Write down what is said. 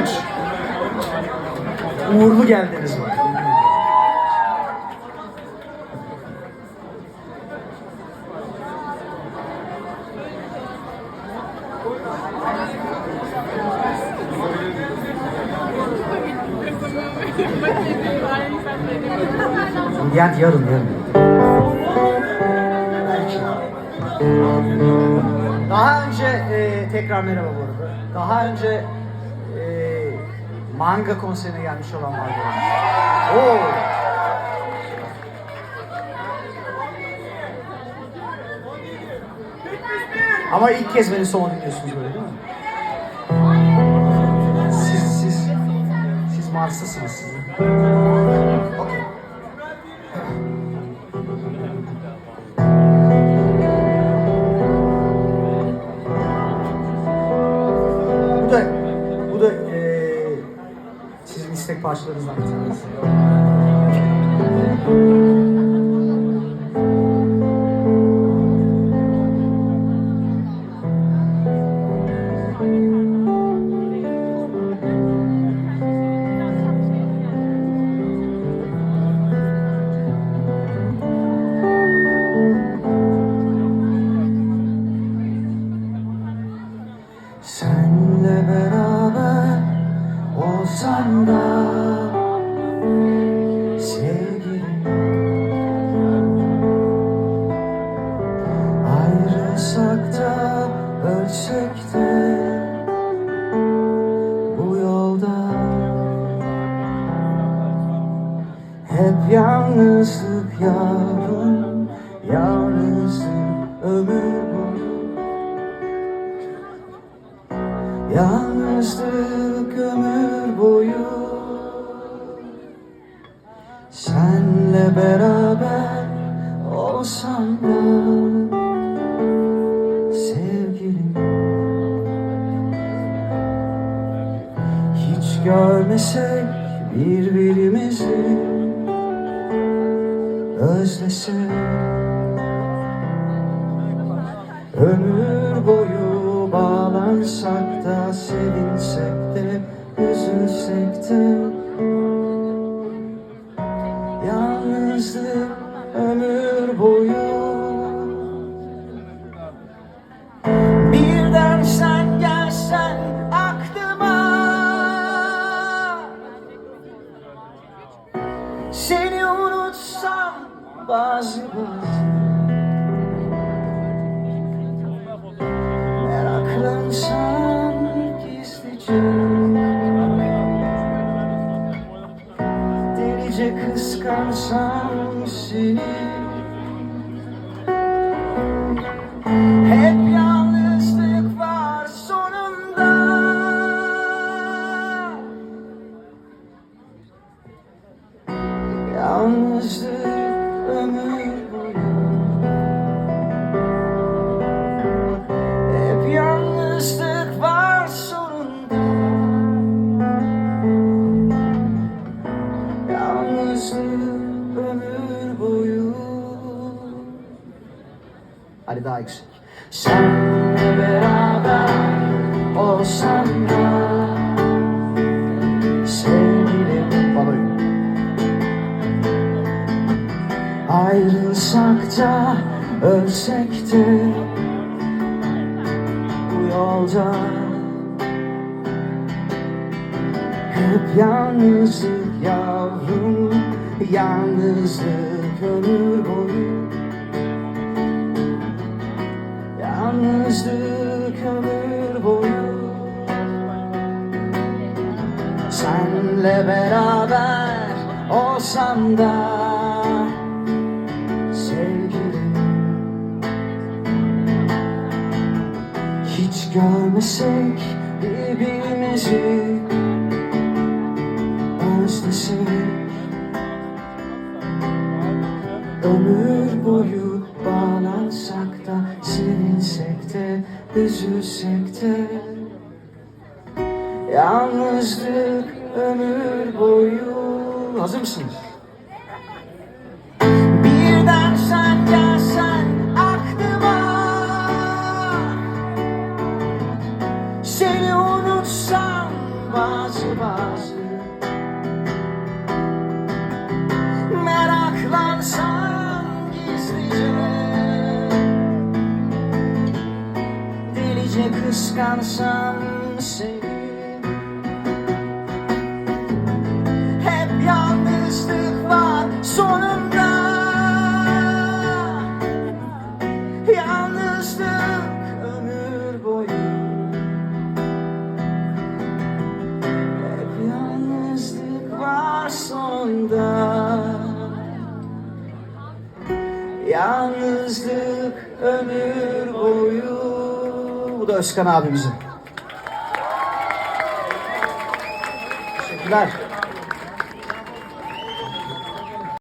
Üç. Uğurlu geldiniz bak. Yani yarın yarın. Daha önce e, tekrar merhaba bu arada. Daha önce e, manga konserine gelmiş olan var? Oo. Ama ilk kez beni son dinliyorsunuz böyle değil mi? Siz siz siz Mars'tasınız siz. Okey. İstek parçalarınızdan bir tanesi. Yolda Hep yalnızlık yavrum Yalnızlık ömür boyu. Yalnızlık ömür boyu. Senle beraber olsam da görmesek birbirimizi Özlesek. Ömür boyu bağlansak da sevinsek de üzülsek de Delice kıskansam seni. Hep yalnızlık Hadi daha yüksek Senle beraber olsam da Sevgilim. Baloyu Ayrılsak da ölsek de bu yolda Hep yalnızlık yavrum Yalnızlık ömür boyu Yalnızlık ömür boyu Senle beraber olsam da Sevgilim. Hiç görmesek birbirimizi Özlesek Ömür boyu üzülsek de Yalnızlık ömür boyu Hazır mısınız? Kıskansam seni Hep yalnızlık var sonunda Yalnızlık ömür boyu Hep yalnızlık var sonunda Yalnızlık ömür boyu Özkan abimizin. Teşekkürler.